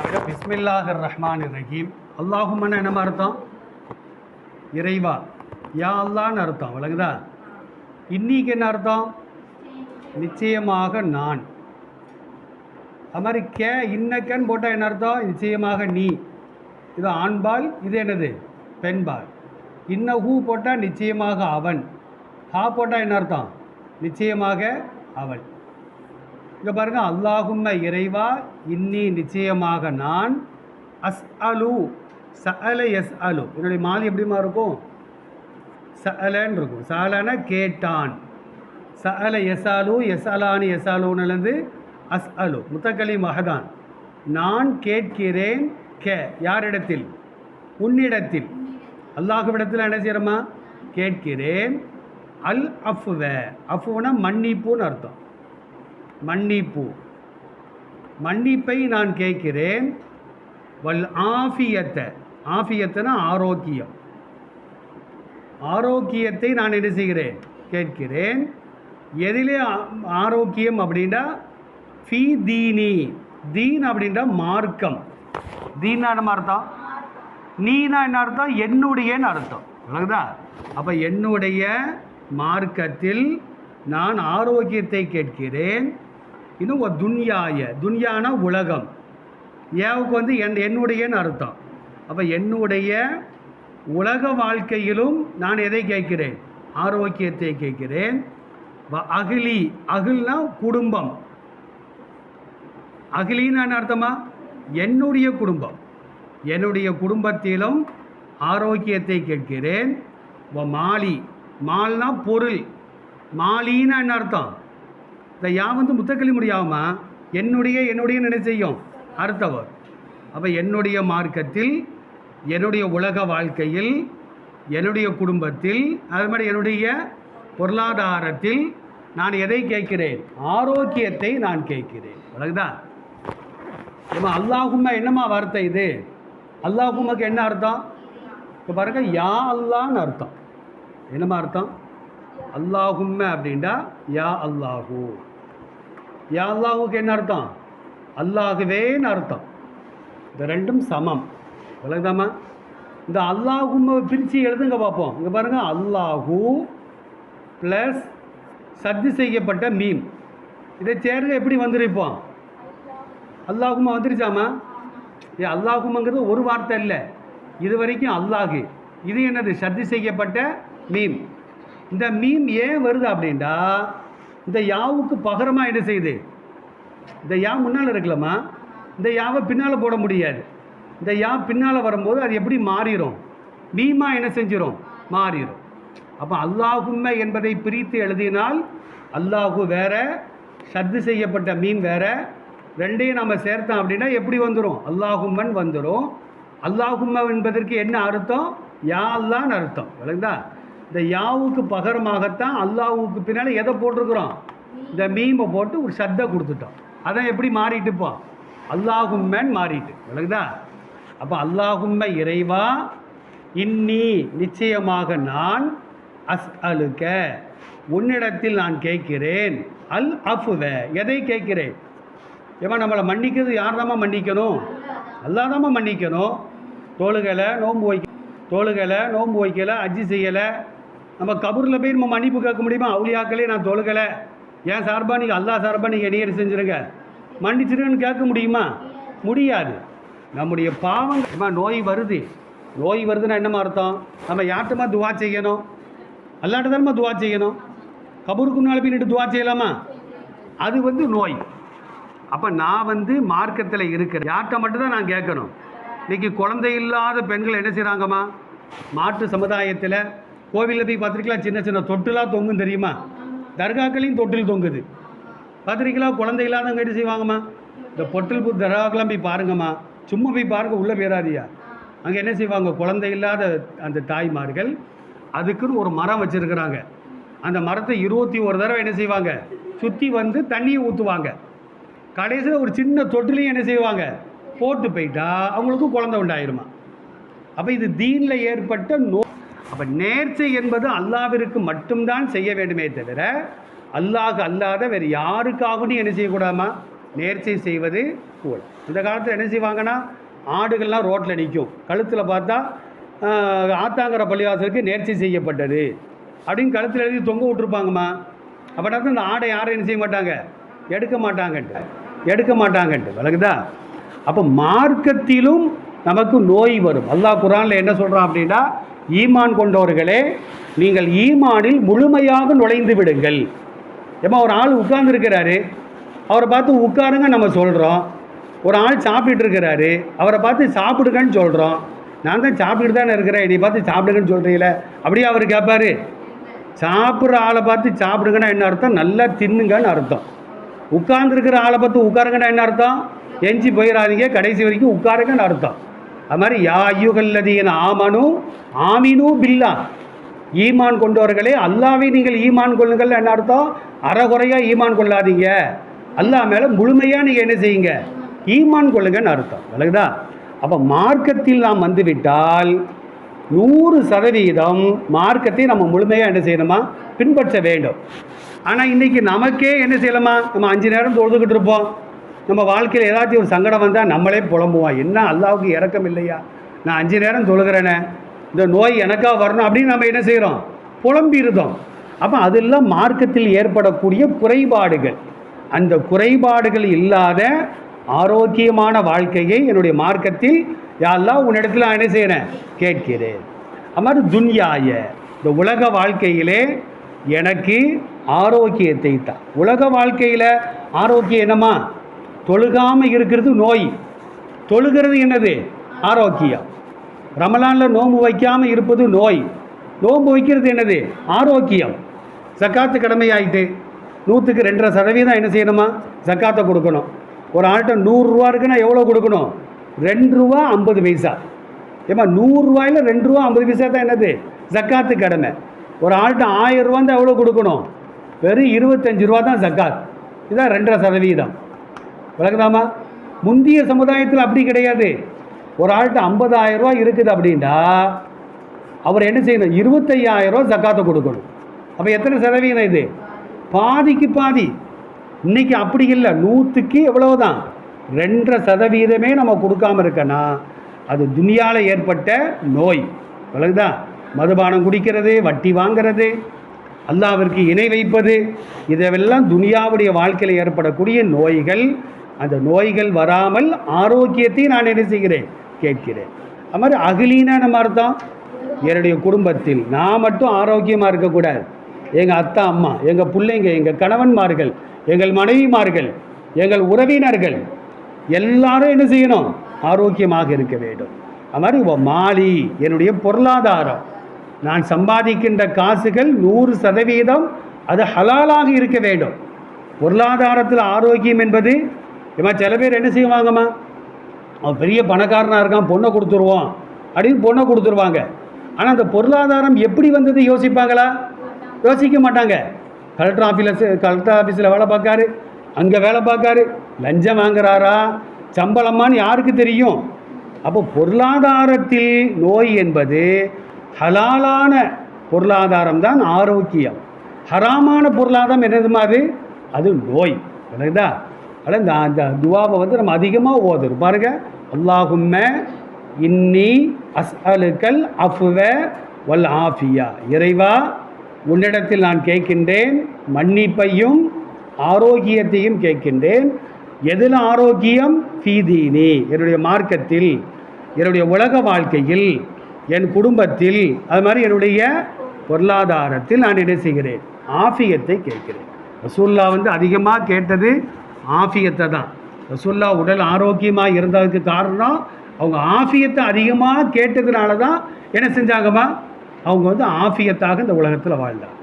பாருங்க பிஸ்மில்லாஹர் ரஹ்மான் ரஹீம் அல்லாஹுமன்னு என்ன அர்த்தம்? இறைவா. யா அல்லான்னு அர்த்தம் விளங்குதா? இன்னைக்கு என்ன அர்த்தம்? நிச்சயமாக நான். அது மாதிரி கே இன்னக்கன்னு போட்டால் என்ன அர்த்தம்? நிச்சயமாக நீ. இது ஆண்பால் இது என்னது? பெண்பால். இன்ன ஹூ போட்டால் நிச்சயமாக அவன். ஹா போட்டால் என்ன அர்த்தம்? நிச்சயமாக அவள் இங்கே பாருங்கள் அல்லாஹும்ம இறைவா இன்னி நிச்சயமாக நான் அஸ் அலு ச அல எஸ் அலு என்னுடைய மாலி எப்படிமா இருக்கும்? ச அலன்னு இருக்கும். சஅலன கேட்டான். ச அல எஸ் அலு எஸ் அலானு எஸ் எசாலுன்னு அஸ் அலு முத்தக்கலி மகதான் நான் கேட்கிறேன் கே. யாரிடத்தில்? உன்னிடத்தில். அல்லாஹுவிடத்தில் என்ன செய்கிறோமா கேட்கிறேன். அல் அஃப்வ அஃப்னா மன்னிப்புன்னு அர்த்தம். மன்னிப்பு. மன்னிப்பை நான் கேட்கிறேன். வல் ஆஃபியத்தை. ஆஃபியத்தைனா ஆரோக்கியம். ஆரோக்கியத்தை நான் என்ன செய்கிறேன்? கேட்கிறேன். எதிலே ஆரோக்கியம் அப்படின்னா ஃபி தீனி. தீன் அப்படின்ற மார்க்கம். தீனா என்ன அர்த்தம்? நீனா என்ன அர்த்தம்? என்னுடையன்னு அர்த்தம். விளக்குதா அப்போ என்னுடைய மார்க்கத்தில் நான் ஆரோக்கியத்தை கேட்கிறேன். இன்னும் ஒரு துன்யாய. துன்யானா உலகம். ஏவுக்கு வந்து என் என்னுடையன்னு அர்த்தம். அப்போ என்னுடைய உலக வாழ்க்கையிலும் நான் எதை கேட்கிறேன்? ஆரோக்கியத்தை கேட்கிறேன். வ அகிலி. அகில்னா குடும்பம். அகிலின்னு என்ன அர்த்தமா? என்னுடைய குடும்பம். என்னுடைய குடும்பத்திலும் ஆரோக்கியத்தை கேட்கிறேன். வ மாலி. மால்னா பொருள். மாலின்னா என்ன அர்த்தம்? இந்த யா வந்து முத்தக்கலி முடியாமா என்னுடைய என்னுடைய நினை செய்யும்? அடுத்தவர் அப்போ என்னுடைய மார்க்கத்தில் என்னுடைய உலக வாழ்க்கையில் என்னுடைய குடும்பத்தில் அது மாதிரி என்னுடைய பொருளாதாரத்தில் நான் எதை கேட்கிறேன்? ஆரோக்கியத்தை நான் கேட்கிறேன். அழகுதா நம்ம அல்லாஹும்மா என்னம்மா வார்த்தை இது? அல்லாஹும்மாக்கு என்ன அர்த்தம்? இப்போ பாருங்க யா அல்லான்னு அர்த்தம். என்னம்மா அர்த்தம்? அல்லாஹும்ம அப்படின்டா யா அல்லாஹு. யா அல்லாஹுக்கு என்ன அர்த்தம்? அல்லாஹுவேன்னு அர்த்தம். இந்த ரெண்டும் சமம். விளக்குதாமா இந்த அல்லாஹும் பிரித்து எழுதுங்க பார்ப்போம் இங்கே பாருங்கள் அல்லாஹு ப்ளஸ் சத்து செய்யப்பட்ட மீம். இதை சேர்க்க எப்படி வந்துருப்போம்? அல்லாஹுமா வந்துருச்சாமா ஏ அல்லாஹுமாங்கிறது ஒரு வார்த்தை இல்லை இது வரைக்கும் அல்லாஹு. இது என்னது? சர்தி செய்யப்பட்ட மீம். இந்த மீம் ஏன் வருது அப்படின்டா இந்த யாவுக்கு பகரமாக என்ன செய்யுது? இந்த யா முன்னால் இருக்கலாமா இந்த யாவை பின்னால் போட முடியாது. இந்த யா பின்னால் வரும்போது அது எப்படி மாறிடும் மீமா என்ன செஞ்சிடும் மாறிடும் அப்போ அல்லாஹும்ம என்பதை பிரித்து எழுதினால் அல்லாஹு வேற சத்து செய்யப்பட்ட மீன் வேற ரெண்டையும் நம்ம சேர்த்தோம் அப்படின்னா எப்படி வந்துடும் அல்லாஹும்மன் வந்துடும் அல்லாஹும்ம என்பதற்கு என்ன அர்த்தம்? யா அல்லான்னு அர்த்தம். விளங்குதா? இந்த யாவுக்கு பகரமாகத்தான் அல்லாவுக்கு பின்னால் எதை போட்டிருக்கிறோம்? இந்த மீமை போட்டு ஒரு சத்தை கொடுத்துட்டோம். அதான் எப்படி மாறிட்டு அல்லாஹும்மேன் மாறிட்டு. விளக்குதா அப்போ அல்லாஹும்ம இறைவா இன்னி நிச்சயமாக நான் அஸ் அலுக்க. உன்னிடத்தில் நான் கேட்கிறேன். அல் அஃப்வ. எதை கேட்கிறேன்? ஏமா நம்மளை மன்னிக்கிறது யார் மன்னிக்கணும்? அல்லாதாம்மா மன்னிக்கணும். தோளுகளை நோன்பு வைக்க தோளுகளை நோன்பு வைக்கலை அஜி செய்யலை. நம்ம கபூரில் போய் நம்ம மன்னிப்பு கேட்க முடியுமா? அவுளியாக்களே நான் தொழுகலை. ஏன் சார்பா நீங்கள் அல்லா சார்பாக நீங்கள் எணியர் செஞ்சுருங்க. மன்னிச்சிருங்கன்னு கேட்க முடியுமா? முடியாது. நம்முடைய பாவம் அம்மா, நோய் வருது. நோய் வருதுன்னா என்னம்மா அர்த்தம்? நம்ம யார்கிட்டமா துவா செய்யணும்? அல்லாட்ட தானம்மா துவா செய்யணும்? கபூருக்கு முன்னால் பின்னிட்டு துவா செய்யலாமா? அது வந்து நோய். அப்போ நான் வந்து மார்க்கத்தில் இருக்கிறேன். யார்கிட்ட மட்டும்தான் நான் கேட்கணும். இன்றைக்கி குழந்தை இல்லாத பெண்கள் என்ன செய்கிறாங்கம்மா மாட்டு சமுதாயத்தில் கோவிலில் போய் பார்த்துருக்கலாம் சின்ன சின்ன தொட்டிலாக தொங்கும் தெரியுமா? தர்காக்களையும் தொட்டில் தொங்குது. பார்த்துருக்கலாம் குழந்தை இல்லாதவங்க என்ன செய்வாங்கம்மா? இந்த பொட்டில் புத் தர்காக்கெல்லாம் போய் பாருங்கம்மா. சும்மா போய் பாருங்க உள்ளே போயிடாதியா அங்கே என்ன செய்வாங்க? குழந்தை இல்லாத அந்த தாய்மார்கள் அதுக்குன்னு ஒரு மரம் வச்சுருக்கிறாங்க. அந்த மரத்தை இருபத்தி ஒரு தடவை என்ன செய்வாங்க? சுற்றி வந்து தண்ணியை ஊற்றுவாங்க கடைசியில் ஒரு சின்ன தொட்டிலையும் என்ன செய்வாங்க? போட்டு போயிட்டா அவங்களுக்கும் குழந்தை உண்டாயிருமா? அப்போ இது தீனில் ஏற்பட்ட நோ அப்போ நேர்ச்சை என்பது அல்லாவிற்கு மட்டும்தான் செய்ய வேண்டுமே தவிர அல்லாஹ் அல்லாத வேறு யாருக்காகவும் என்ன செய்யக்கூடாமா? நேர்ச்சை செய்வது கூட இந்த காலத்தில் என்ன செய்வாங்கன்னா ஆடுகள்லாம் ரோட்டில் நிற்கும். கழுத்தில் பார்த்தா ஆஹ், ஆத்தாங்கர பள்ளிவாசலுக்கு நேர்ச்சி செய்யப்பட்டது. அப்படின்னு கழுத்தில் எழுதி தொங்க விட்ருப்பாங்கம்மா அப்படின்னா இந்த ஆடை யாரும் என்ன செய்ய மாட்டாங்க? எடுக்க மாட்டாங்கன்ட்டு. எடுக்க மாட்டாங்கன்ட்டு. விளக்குதா அப்போ மார்க்கத்திலும் நமக்கு நோய் வரும். அல்லாஹ் குரானில் என்ன சொல்கிறான் அப்படின்னா ஈமான் கொண்டவர்களே நீங்கள் ஈமானில் முழுமையாக நுழைந்து விடுங்கள். ஏமா ஒரு ஆள் உட்கார்ந்துருக்கிறாரு. அவரை பார்த்து உட்காருங்க நம்ம சொல்கிறோம் ஒரு ஆள் சாப்பிட்டுட்டு இருக்கிறாரு அவரை பார்த்து சாப்பிடுங்கன்னு சொல்கிறோம் நான் தான் சாப்பிட்டுட்டு தானே இருக்கிறேன். என்னை பார்த்து சாப்பிடுங்கன்னு சொல்கிறீங்களே அப்படியே அவர் கேட்பாரு சாப்பிட்ற ஆளை பார்த்து சாப்பிடுங்கன்னா என்ன அர்த்தம்? நல்லா தின்னுங்கன்னு அர்த்தம். உட்கார்ந்துருக்கிற ஆளை பார்த்து உட்காருங்கன்னா என்ன அர்த்தம்? எஞ்சி போயிடாதீங்க கடைசி வரைக்கும் உட்காருங்கன்னு அர்த்தம். அது மாதிரி யா ஐயுகல்லதீன ஆமனு ஆமினு பில்லா. ஈமான் கொண்டவர்களே அல்லாவை நீங்கள் ஈமான் கொள்ளுங்கள் என்ன அர்த்தம்? அறகுறையாக ஈமான் கொள்ளாதீங்க. அல்லாஹ் மேலே முழுமையாக நீங்கள் என்ன செய்யுங்க? ஈமான் கொள்ளுங்கன்னு அர்த்தம். விளக்குதா அப்போ மார்க்கத்தில் நாம் வந்துவிட்டால் நூறு சதவீதம் மார்க்கத்தை நம்ம முழுமையாக என்ன செய்யணுமா? பின்பற்ற வேண்டும். ஆனால் இன்றைக்கி நமக்கே என்ன செய்யலாமா? நம்ம அஞ்சு நேரம் தொழுதுகிட்டு இருப்போம். நம்ம வாழ்க்கையில் ஏதாச்சும் ஒரு சங்கடம் வந்தால் நம்மளே புலம்புவோம். என்ன அல்லாவுக்கு இறக்கம் இல்லையா? நான் அஞ்சு நேரம் தொழுகிறேனே. இந்த நோய் எனக்கா வரணும் அப்படின்னு நம்ம என்ன செய்கிறோம் புலம்பிருந்தோம் அப்போ அதெல்லாம் மார்க்கத்தில் ஏற்படக்கூடிய குறைபாடுகள். அந்த குறைபாடுகள் இல்லாத ஆரோக்கியமான வாழ்க்கையை என்னுடைய மார்க்கத்தில் யாரெல்லாம் உன்னிடத்தில் நான் என்ன செய்கிறேன் கேட்கிறேன். அது மாதிரி துன்யாய இந்த உலக வாழ்க்கையிலே எனக்கு ஆரோக்கியத்தை தான் உலக வாழ்க்கையில் ஆரோக்கியம் என்னம்மா? தொழுகாமல் இருக்கிறது நோய். தொழுகிறது என்னது? ஆரோக்கியம். ரமலானில் நோன்பு வைக்காமல் இருப்பது நோய். நோன்பு வைக்கிறது என்னது? ஆரோக்கியம். சக்காத்து கடமையாயிட்டு நூற்றுக்கு ரெண்டரை சதவீதம் என்ன செய்யணுமா? சக்காத்தை கொடுக்கணும். ஒரு ஆள்கிட்ட நூறுரூவா இருக்குன்னா எவ்வளோ கொடுக்கணும்? ரெண்டு ரூபா ஐம்பது பைசா. ஏம்மா நூறுரூவாயில் ரெண்டு ரூபா ஐம்பது பைசா தான் என்னது? ஜக்காத்து கடமை. ஒரு ஆள்கிட்ட ஆயிரம் ரூபா தான் எவ்வளோ கொடுக்கணும்? வெறும் இருபத்தஞ்சு ரூபா தான் ஜக்காத் இதான் ரெண்டரை சதவீதம். விளக்குதாமா முந்திய சமுதாயத்தில் அப்படி கிடையாது. ஒரு ஆள்கிட்ட ஐம்பதாயிரம் ரூபா இருக்குது அப்படின்னா அவர் என்ன செய்யணும்? இருபத்தையாயிரம் ரூபா ஜக்காத்தை கொடுக்கணும். அப்போ எத்தனை சதவீதம் இது? பாதிக்கு பாதி. இன்னைக்கு அப்படி இல்லை. நூற்றுக்கு எவ்வளவுதான்? ரெண்டரை சதவீதமே நம்ம கொடுக்காம இருக்கனா அது துணியால் ஏற்பட்ட நோய். விளக்குதா மதுபானம் குடிக்கிறது வட்டி வாங்கிறது அல்லாவிற்கு இணை வைப்பது இதெல்லாம் துனியாவுடைய வாழ்க்கையில் ஏற்படக்கூடிய நோய்கள் அந்த நோய்கள் வராமல் ஆரோக்கியத்தை நான் என்ன செய்கிறேன்? கேட்கிறேன். அது மாதிரி அகிலீனா நம்ம அர்த்தம்? என்னுடைய குடும்பத்தில். நான் மட்டும் ஆரோக்கியமாக இருக்கக்கூடாது. எங்கள் அத்தா அம்மா எங்கள் பிள்ளைங்க எங்கள் கணவன்மார்கள் எங்கள் மனைவிமார்கள் எங்கள் உறவினர்கள் எல்லாரும் என்ன செய்யணும்? ஆரோக்கியமாக இருக்க வேண்டும். அது மாதிரி மாலி என்னுடைய பொருளாதாரம். நான் சம்பாதிக்கின்ற காசுகள் நூறு சதவீதம் அது ஹலாலாக இருக்க வேண்டும். பொருளாதாரத்தில் ஆரோக்கியம் என்பது இவன் சில பேர் என்ன செய்வாங்கம்மா? அவன் பெரிய பணக்காரனாக இருக்கான் பொண்ணை கொடுத்துருவோம் அப்படின்னு பொண்ணை கொடுத்துருவாங்க. ஆனால் அந்த பொருளாதாரம் எப்படி வந்தது யோசிப்பாங்களா? யோசிக்க மாட்டாங்க. கலெக்டர் ஆஃபீஸில் கலெக்டர் ஆஃபீஸில் வேலை பார்க்காரு அங்கே வேலை பார்க்காரு லஞ்சம் வாங்குறாரா சம்பளமான்னு யாருக்கு தெரியும்? அப்போ பொருளாதாரத்தில் நோய் என்பது ஹலாலான பொருளாதாரம் தான் ஆரோக்கியம். ஹராமான பொருளாதாரம் என்னது அது? அது நோய். விளக்குதா அதான் இந்த அந்த துவாவை வந்து நம்ம அதிகமாக ஓதுறோம். பாருங்க. அல்லாஹும்ம இன்னி அஸ் அலுக்கல் அஃப்வ வல் ஆஃபியா. இறைவா உன்னிடத்தில் நான் கேட்கின்றேன் மன்னிப்பையும் ஆரோக்கியத்தையும் கேட்கின்றேன். எதில் ஆரோக்கியம்? ஃபீதீனி என்னுடைய மார்க்கத்தில் என்னுடைய உலக வாழ்க்கையில் என் குடும்பத்தில் அது மாதிரி என்னுடைய பொருளாதாரத்தில் நான் என்ன செய்கிறேன்? ஆஃபியத்தை கேட்கிறேன். ரசூல்லா வந்து அதிகமாக கேட்டது ஆஃபியத்தை தான். ரசுல்லா உடல் ஆரோக்கியமாக இருந்ததுக்கு காரணம் அவங்க ஆஃபியத்தை அதிகமாக கேட்டதுனால தான் என்ன செஞ்சாங்கம்மா? அவங்க வந்து ஆஃபியத்தாக இந்த உலகத்தில் வாழ்ந்தாங்க.